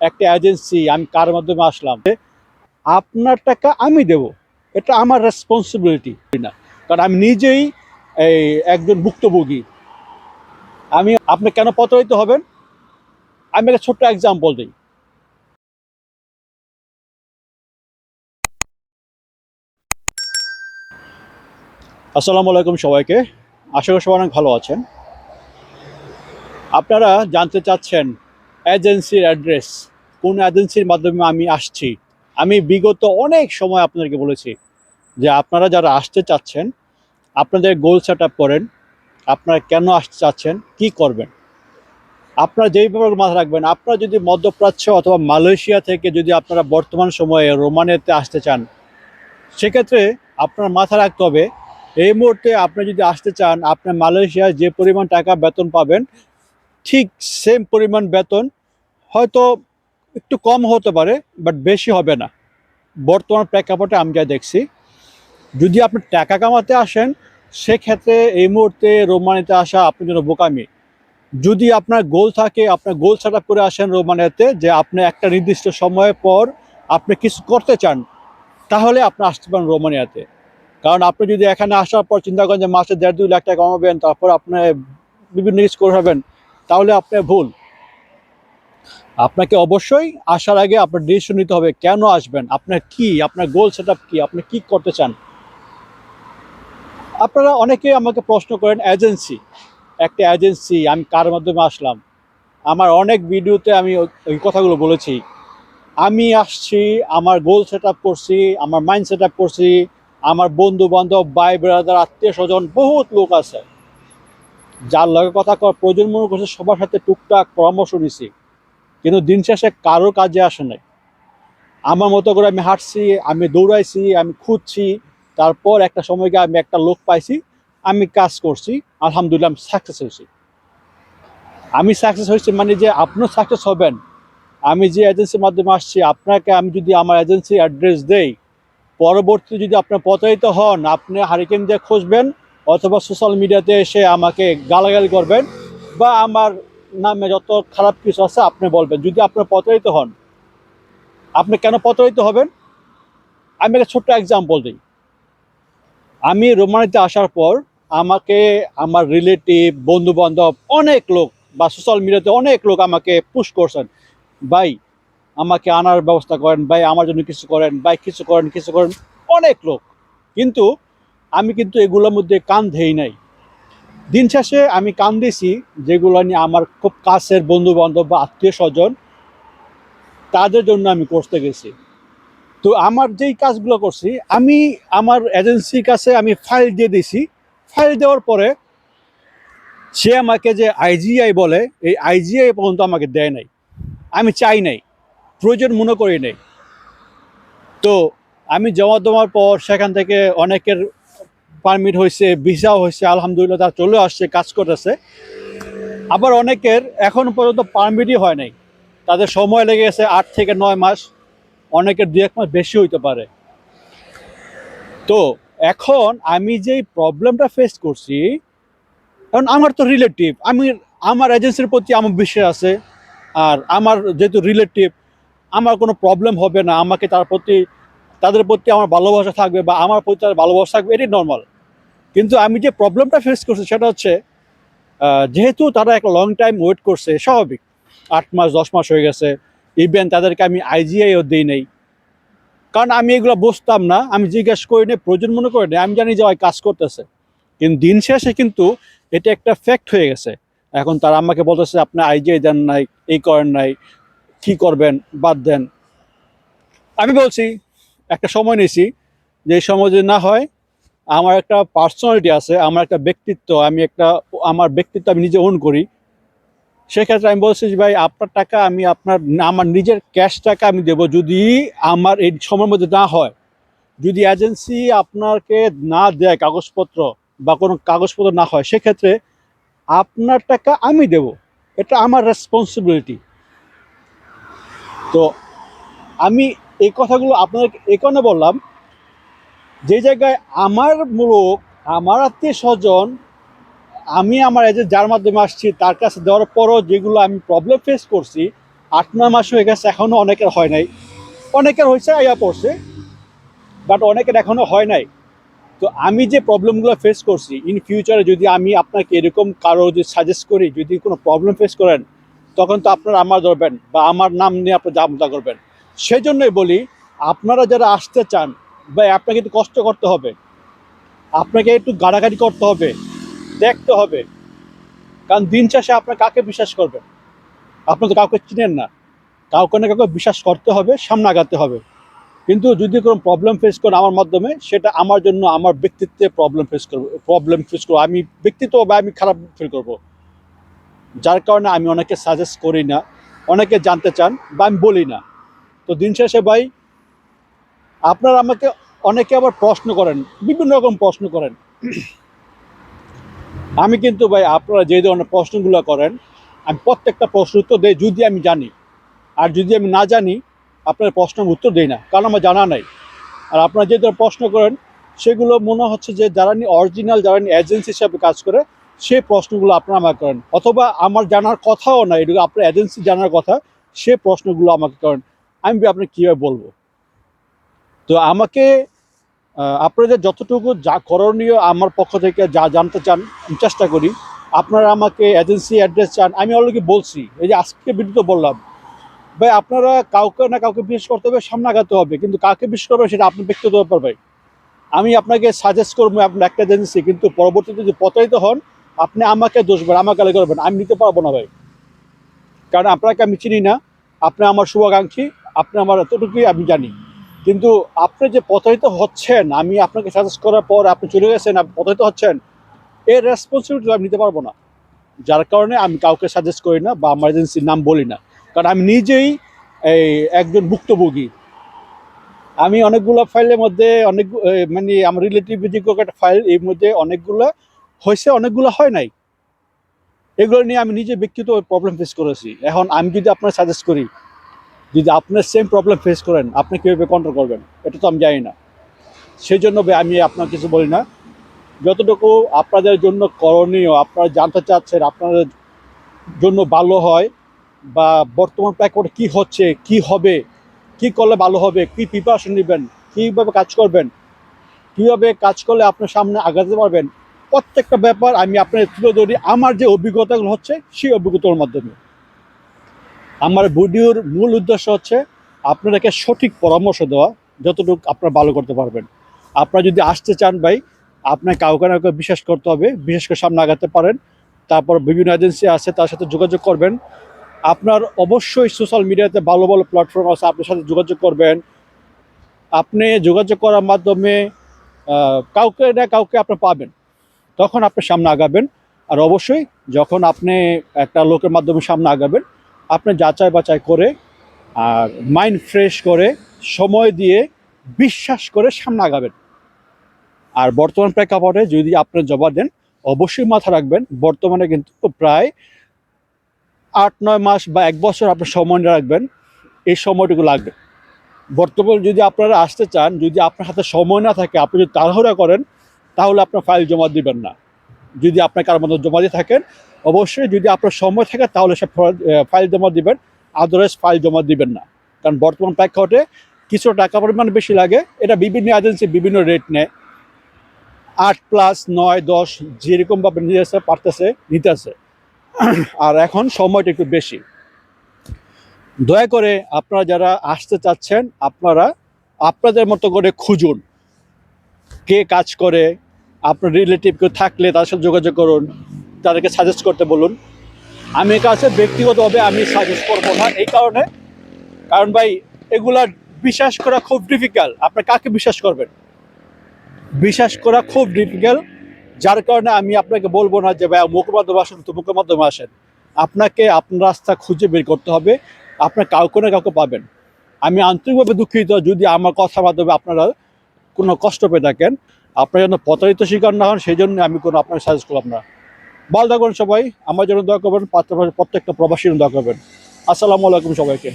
একটা এজেন্সি আমি কার মাধ্যমে আসলাম? আপনার টাকা আমি দেব। এটা আমার রেসপন্সিবিলিটি না কারণ আমি নিজেই এই একজন ভুক্তভোগী। আমি আপনি কেন প্রতারিত হবেন? আমি একটা ছোট্ট এক্সাম্পল দিই। আসসালামু আলাইকুম সবাইকে। আশা করি সবাই অনেক ভালো আছেন। আপনারা জানতে চাচ্ছেন এজেন্সির অ্যাড্রেস কোন এজেন্সির মাধ্যমে আমি আসছি। আমি বিগত অনেক সময় আপনাদেরকে বলেছি যে আপনারা যারা আসতে চাচ্ছেন, আপনাদের গোল সেট আপ করেন, আপনারা কেন আসতে চাচ্ছেন, কি করবেন। আপনারা যেই ব্যাপারে মাথায় রাখবেন, আপনারা যদি মধ্যপ্রাচ্য অথবা মালয়েশিয়া থেকে যদি আপনারা বর্তমান সময়ে রোমানিয়াতে আসতে চান, সেক্ষেত্রে আপনার মাথায় রাখতে হবে, এই মুহূর্তে আপনি যদি আসতে চান আপনার মালয়েশিয়ায় যে পরিমাণ টাকা বেতন পাবেন, ঠিক সেম পরিমাণ বেতন হয়তো একটু কম হতে পারে বাট বেশি হবে না। বর্তমান প্রেক্ষাপটে আমি যা দেখছি, যদি আপনি টাকা কামাতে আসেন, সেক্ষেত্রে এই মুহূর্তে রোমানিতে আসা আপনার জন্য বোকামি। যদি আপনার গোল থাকে, আপনার গোল সেট করে আসেন রোমানিয়াতে, যে আপনি একটা নির্দিষ্ট সময়ের পর আপনি কিছু করতে চান, তাহলে আপনি আসতে পারেন রোমানিয়াতে। কারণ আপনি যদি এখানে আসার পর চিন্তা করেন যে মাসে দেড় দুই লাখ টাকা কমাবেন, তারপর আপনি বিভিন্ন কিছু করবেন তাহলে আপনি ভুল। আপনাকে অবশ্যই আসার আগে আপনার ডিসিশন নিতে হবে কেন আসবেন, আপনার কি, আপনার গোল সেট আপ কি, আপনি কি করতে চান? আপনারা অনেকে আমাকে প্রশ্ন করেন এজেন্সি একটা এজেন্সি আমি কার মাধ্যমে আসলাম? আমার অনেক ভিডিওতে আমি ওই- কথাগুলো বলেছি। আমি আসছি, আমার গোল সেট আপ করছি, আমার মাইন্ড সেট আপ করছি, আমার বন্ধু বান্ধব ভাই ব্রাদার আত্মীয় স্বজন, বহুত লোক আছে। যার লগে কথা মনে করছে, সবার সাথে টুকটাক পরামর্শ নিছি। কিন্তু দিন শেষে কারও কাজে আসে নাই। আমার মতো করে আমি হাঁটছি, আমি দৌড়াইছি, আমি খুঁজছি, তারপর একটা সময় গিয়ে আমি একটা লোক পাইছি, আমি কাজ করছি, আলহামদুলিল্লাহ আমি সাকসেস হয়েছি। আমি সাকসেস হয়েছি মানে যে আপনিও সাকসেস হবেন। আমি যে এজেন্সির মাধ্যমে আসছি, আপনাকে আমি যদি আমার এজেন্সি অ্যাড্রেস দেই, পরবর্তী যদি আপনার প্রতারিত হন, আপনি হারিকেন দিয়ে খুঁজবেন, অথবা সোশ্যাল মিডিয়াতে এসে আমাকে গালাগালি করবেন, বা আমার নামে যত খারাপ কিছু আছে আপনি বলবেন। যদি আপনি প্রতারিত হন, আপনি কেন প্রতারিত হবেন? আমি একটা ছোট্ট এক্সাম্পল দিই। আমি রোমানিতে আসার পর আমাকে, আমার রিলেটিভ বন্ধু বান্ধব অনেক লোক বা সোশ্যাল মিডিয়াতে অনেক লোক আমাকে পুশ করছেন। ভাই, আমাকে আনার ব্যবস্থা করেন, ভাই, আমার জন্য কিছু করেন, ভাই, কিছু করেন কিছু করেন। অনেক লোক। কিন্তু আমি কিন্তু এগুলোর মধ্যে কান ধেই নাই। দিন শেষে আমি কান দিছি যেগুলো নিয়ে আমার খুব কাছের বন্ধু বান্ধব বা আত্মীয় স্বজন, তাদের জন্য আমি করতে গেছি। তো আমার যেই কাজগুলো করছি, আমি আমার এজেন্সির কাছে আমি ফাইল দিয়ে দিছি ফাইল দেওয়ার পরে সে আমাকে যে আইজিআই বলে, এই আইজিআই পর্যন্ত আমাকে দেয় নাই। আমি চাই নাই, প্রয়োজন মনে করি নাই। তো আমি জমা দেওয়ার পর সেখান থেকে অনেকের পারমিট হয়েছে, ভিসাও হয়েছে, আলহামদুলিল্লাহ তারা চলে আসছে, কাজ করতেছে। আবার অনেকের এখন পর্যন্ত পারমিটই হয় নাই। তাদের সময় লেগে গেছে আট থেকে নয় মাস, অনেকের দু এক মাস বেশি হইতে পারে। তো এখন আমি যেই প্রবলেমটা ফেস করছি, কারণ আমার তো রিলেটিভ আমি, আমার এজেন্সির প্রতি আমার বিশ্বাস আছে, আর আমার যেহেতু রিলেটিভ আমার কোনো প্রবলেম হবে না, আমাকে তার প্রতি তাদের প্রতি আমার ভালোবাসা থাকবে বা আমার প্রতি তার ভালোবাসা থাকবে, এটাই নর্মাল কিন্তু আমি যে প্রবলেমটা ফেস করছি সেটা হচ্ছে যেহেতু তারা একটা লং টাইম ওয়েট করছে, স্বাভাবিক। আট মাস, দশ মাস হয়ে গেছে। ইভেন তাদেরকে আমি আইজিআইও দিই নেই। কারণ আমি এগুলো বুঝতাম না, আমি জিজ্ঞেস করি নি প্রয়োজন মনে করি আমি জানি যে কাজ করতেছে। কিন্তু দিন শেষে কিন্তু এটা একটা ফ্যাক্ট হয়ে গেছে। এখন তারা আমাকে বলতেছে, আপনি আইজিআই দেন নাই, এই করেন নাই, কি করবেন, বাদ দেন। আমি বলছি একটা সময় নিয়েছি, যে সময় যদি না হয়, আমার একটা পার্সোনালিটি আছে, আমার একটা ব্যক্তিত্ব, আমি একটা, আমার ব্যক্তিত্ব আমি নিজে ওন করি। সেক্ষেত্রে আমি বলছি যে, ভাই, আপনার টাকা আমি আপনার, আমার নিজের ক্যাশ টাকা আমি দেবো। যদি আমার এই সময়ের মধ্যে না হয়, যদি এজেন্সি আপনাকে না দেয় কাগজপত্র বা কোনো কাগজপত্র না হয়, সেক্ষেত্রে আপনার টাকা আমি দেব। এটা আমার রেসপন্সিবিলিটি তো আমি এই কথাগুলো আপনাদের এই কারণে বললাম, যে জায়গায় আমার লোক আমার আত্মীয় স্বজন, আমি আমার এজেন্ট যার মাধ্যমে আসছি, তার কাছে দেওয়ার পরও যেগুলো আমি প্রবলেম ফেস করছি, আট, নয় মাস হয়ে গেছে এখনও অনেকের হয় নাই। অনেকের হয়েছে আইয়া পড়ছে বাট অনেকের এখনও হয় নাই। তো আমি যে প্রবলেমগুলো ফেস করছি ইন ফিউচারে যদি আমি আপনাকে এরকম কারও যদি সাজেস্ট করি, যদি কোনো প্রবলেম ফেস করেন, তখন তো আপনারা আমার ধরবেন, বা আমার নাম নিয়ে আপনার জামতা করবেন। সেই জন্যই বলি, আপনারা যারা আসতে চান বা আপনাকে একটু কষ্ট করতে হবে। আপনাকে একটু গাড়াগাড়ি করতে হবে, দেখতে হবে। কারণ দিন শেষে আপনার কাকে বিশ্বাস করবেন? আপনি তো কাউকে চিনেন না। কাউকে না কাউকে বিশ্বাস করতে হবে, সামনে আগাতে হবে। কিন্তু যদি কোনো প্রবলেম ফেস করেন আমার মাধ্যমে, সেটা আমার জন্য, আমার ব্যক্তিত্বে প্রবলেম ফেস করব প্রবলেম ফেস করব। আমি ব্যক্তিত্ব বা আমি খারাপ ফিল করব। যার কারণে আমি অনেকে সাজেস্ট করি না, অনেকে জানতে চান বা আমি বলি না। তো দিন শেষে ভাই, আপনারা আমাকে অনেকে আবার প্রশ্ন করেন, বিভিন্ন রকম প্রশ্ন করেন। আমি কিন্তু ভাই, আপনারা যে ধরনের প্রশ্নগুলো করেন, আমি প্রত্যেকটা প্রশ্ন উত্তর দেই, যদি আমি জানি। আর যদি আমি না জানি, আপনার প্রশ্নের উত্তর দেই না, কারণ আমার জানা নাই। আর আপনারা যে ধরনের প্রশ্ন করেন, সেগুলো মনে হচ্ছে যে যারা অরিজিনাল যারা এজেন্সি হিসাবে কাজ করে, সেই প্রশ্নগুলো আপনারা আমাকে করেন। অথবা আমার জানার কথাও না, এটুকু আপনার এজেন্সি জানার কথা, সে প্রশ্নগুলো আমাকে করেন। আমি আপনাকে কীভাবে বলব? তো আমাকে আহ, আপনাদের যতটুকু যা করণীয় আমার পক্ষ থেকে যা জানতে চান আমি চেষ্টা করি। আপনারা আমাকে এজেন্সি অ্যাড্রেস চান আমি অলরেডি বলছি। এই যে আজকে বিদ্যুৎ বললাম ভাই আপনারা কাউকে না কাউকে বিশ্বাস করতে হবে সামনে আগাতে হবে। কিন্তু কাকে বিশ্বাস করবে সেটা আপনার ব্যক্তিগত ব্যাপার ভাই। আমি আপনাকে সাজেস্ট করব আপনার একটা এজেন্সি কিন্তু পরবর্তীতে যদি প্রতারিত হন আপনি আমাকে দোষ দেবেন আমাকে আগে করবেন। আমি নিতে পারব না ভাই। কারণ আপনাকে আমি চিনি না। আপনি আমার শুভাকাঙ্ক্ষী। আপনি আমার এতটুকুই আমি জানি। কিন্তু আপনি যে প্রতারিত হচ্ছেন, আমি আপনাকে সাজেস্ট করার পর আপনি চলে গেছেন, আপনি প্রতারিত হচ্ছেন, এর রেসপন্সিবিলিটি আমি নিতে পারব না। যার কারণে আমি কাউকে সাজেস্ট করি না বা আমার এজেন্সির নাম বলি না। কারণ আমি নিজেই এই একজন ভুক্তভোগী। আমি অনেকগুলো ফাইলের মধ্যে অনেক মানে আমার রিলেটিভ একটা ফাইল এর মধ্যে অনেকগুলো হয়েছে, অনেকগুলো হয় নাই। এগুলো নিয়ে আমি নিজে ব্যক্তিগত প্রবলেম ফেস করেছি। এখন আমি যদি আপনার সাজেস্ট করি যদি আপনার সেম প্রবলেম ফেস করেন, আপনি কীভাবে কন্ট্রোল করবেন? এটা তো আমি জানি না। সেই জন্য আমি আপনার কিছু বলি না। যতটুকু আপনাদের জন্য করণীয়, আপনারা জানতে চাচ্ছেন, আপনাদের জন্য ভালো হয়, বা বর্তমান প্রেক্ষাপটে কী হচ্ছে, কি হবে, কি করলে ভালো হবে, কি প্রিপারেশন নেবেন, কীভাবে কাজ করবেন, কীভাবে কাজ করলে আপনার সামনে আগাতে পারবেন, প্রত্যেকটা ব্যাপার আমি আপনার তুলে ধরি। আমার যে অভিজ্ঞতাগুলো হচ্ছে, সেই অভিজ্ঞতার মাধ্যমে। আমার ভিডিওর মূল উদ্দেশ্য হচ্ছে আপনাদেরকে সঠিক পরামর্শ দেওয়া, যতটুকু আপনারা ভালো করতে পারবেন। আপনারা যদি আসতে চান ভাই আপনার কাউকে না কাউকে বিশ্বাস করতে হবে, বিশেষ করে সামনে আগাতে পারেন, তারপর বিভিন্ন এজেন্সি আছে, তার সাথে যোগাযোগ করবেন। আপনার অবশ্যই সোশ্যাল মিডিয়াতে ভালো ভালো প্ল্যাটফর্ম আছে, আপনার সাথে যোগাযোগ করবেন। আপনি যোগাযোগ করার মাধ্যমে কাউকে না কাউকে আপনি পাবেন। তখন আপনি সামনে আগাবেন। আর অবশ্যই যখন আপনি একটা লোকের মাধ্যমে সামনে আগাবেন আপনি যাচাই বাছাই করে আর মাইন্ড ফ্রেশ করে সময় দিয়ে বিশ্বাস করে সামনে আগাবেন। আর বর্তমান প্রেক্ষাপটে যদি আপনি জমা দেন, অবশ্যই মাথা রাখবেন, বর্তমানে কিন্তু প্রায় আট, নয় মাস বা এক বছর আপনি সময় রাখবেন, এই সময়টুকু লাগবে। বর্তমানে যদি আপনারা আসতে চান, যদি আপনার হাতে সময় না থাকে, আপনি যদি তাড়াহুড়া করেন, তাহলে আপনার ফাইল জমা দিবেন না। যদি আপনার কারোর মধ্যে জমা দিয়ে থাকেন, অবশ্যই যদি আপনার সময় থাকে তাহলে সে ফাইল জমা দিবেন। আদারওয়াইজ ফাইল জমা দিবেন না। কারণ বর্তমান প্রেক্ষাপটে কিছু টাকা পরিমাণ বেশি লাগে। এটা বিভিন্ন এজেন্সি বিভিন্ন রেট নেয়। আট প্লাস নয়, দশ, যেরকমভাবে নিয়ে পারতেছে, নিতেছে। আর এখন সময়টা একটু বেশি। দয়া করে আপনারা যারা আসতে চাচ্ছেন, আপনারা আপনাদের মতো করে খুঁজুন। কে কাজ করে আপনার রিলেটিভ কেউ থাকলে তাদের সাথে যোগাযোগ করুন, তাদেরকে সাজেস্ট করতে বলুন। আমি কাছে ব্যক্তিগতভাবে আমি সাজেস্ট করব না, এই কারণে। কারণ ভাই, এগুলা বিশ্বাস করা খুব ডিফিকাল্ট আপনি কাকে বিশ্বাস করবেন? বিশ্বাস করা খুব ডিফিকাল্ট যার কারণে আমি আপনাকে বলব না যে, ভাই, মুখের মাধ্যমে আসেন তো মুখের মাধ্যমে আসেন। আপনাকে আপনার রাস্তা খুঁজে বের করতে হবে। আপনার কাউকে না কাউকে পাবেন। আমি আন্তরিকভাবে দুঃখিত যদি আমার কথার মাধ্যমে আপনারা কোনো কষ্ট পেয়ে থাকেন। আপনারা যেন প্রতারিত শিকার না হন সেই জন্য আমি কোনো আপনাকে সাজেস্ট করলাম না। ভালো থাকবেন সবাই, আমার জন্য দয়া করবেন প্রত্যেকটা প্রবাসীর দোয়া করবেন। আসসালামু আলাইকুম সবাইকে।